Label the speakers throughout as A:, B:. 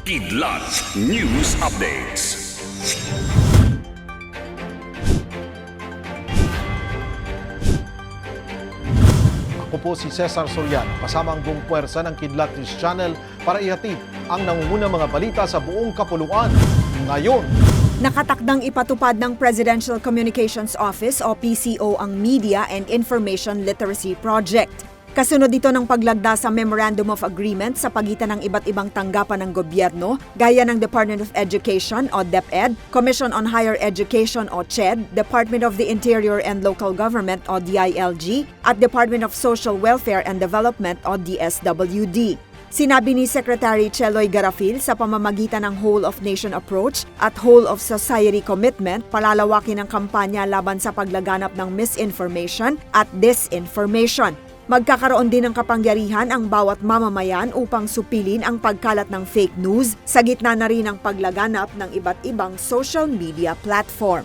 A: Kidlat News Updates.
B: Ako po si Cesar Soriano, kasama ang buong puwersa ng Kidlat News Channel para ihatid ang nangungunang mga balita sa buong kapuluan. Ngayon,
C: Nakatakdang ipatupad ng Presidential Communications Office o PCO ang Media and Information Literacy Project. Kasunod ito ng paglagda sa Memorandum of Agreement sa pagitan ng iba't ibang tanggapan ng gobyerno, gaya ng Department of Education o DepEd, Commission on Higher Education o CHED, Department of the Interior and Local Government o DILG, at Department of Social Welfare and Development o DSWD. Sinabi ni Secretary Cheloy Garafil sa pamamagitan ng Whole of Nation Approach at Whole of Society Commitment, palalawakin ang kampanya laban sa paglaganap ng misinformation at disinformation. Magkakaroon din ng kapangyarihan ang bawat mamamayan upang supilin ang pagkalat ng fake news sa gitna na rin ng paglaganap ng iba't ibang social media platform.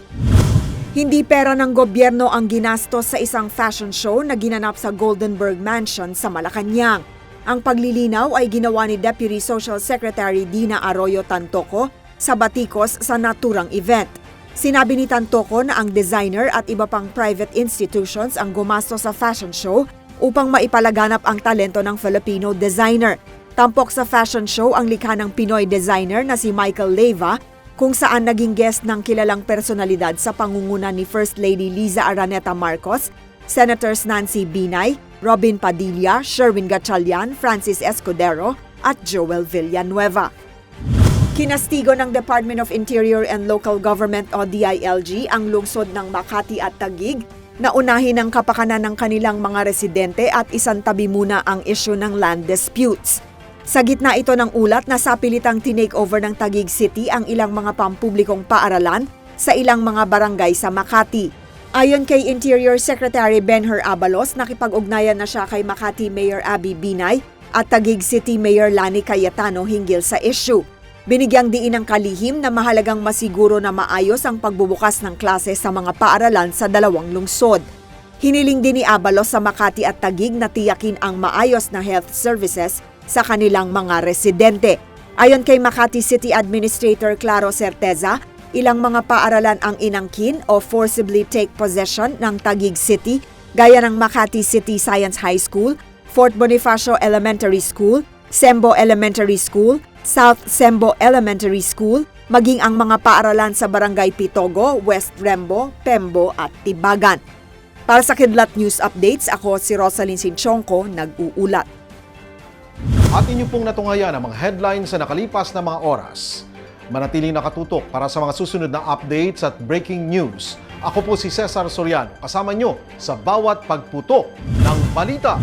C: Hindi pera ng gobyerno ang ginastos sa isang fashion show na ginanap sa Goldenberg Mansion sa Malacanang. Ang paglilinaw ay ginawa ni Deputy Social Secretary Dina Arroyo Tantoco sa Batikos sa naturang event. Sinabi ni Tantoco na ang designer at iba pang private institutions ang gumastos sa fashion show upang maipalaganap ang talento ng Filipino designer. Tampok sa fashion show ang likha ng Pinoy designer na si Michael Leyva kung saan naging guest ng kilalang personalidad sa pangunguna ni First Lady Liza Araneta Marcos, Senators Nancy Binay, Robin Padilla, Sherwin Gatchalian, Francis Escudero at Joel Villanueva. Kinastigo ng Department of Interior and Local Government o DILG ang lungsod ng Makati at Taguig na unahin ang kapakanan ng kanilang mga residente at isantabi muna ang isyu ng land disputes. Sa gitna ito ng ulat na sapilitang tinake-over ng Taguig City ang ilang mga pampublikong paaralan sa ilang mga barangay sa Makati. Ayon kay Interior Secretary Benher Abalos, nakipag-ugnayan na siya kay Makati Mayor Abby Binay at Taguig City Mayor Lani Cayetano hinggil sa issue. Binigyang diin ng kalihim na mahalagang masiguro na maayos ang pagbubukas ng klase sa mga paaralan sa dalawang lungsod. Hiniling din ni Abalos sa Makati at Taguig na tiyakin ang maayos na health services sa kanilang mga residente. Ayon kay Makati City Administrator Claro Certeza, ilang mga paaralan ang inangkin o forcibly take possession ng Taguig City gaya ng Makati City Science High School, Fort Bonifacio Elementary School, Sembo Elementary School, South Sembo Elementary School, maging ang mga paaralan sa Barangay Pitogo, West Rembo, Pembo at Tibagan. Para sa Kidlat News Updates, ako si Rosalyn Sinchonko, nag-uulat.
B: at inyo pong natungayan ang mga headlines sa nakalipas na mga oras. Manatiling nakatutok para sa mga susunod na updates at breaking news. Ako po si Cesar Soriano, kasama nyo sa bawat pagputok ng balita.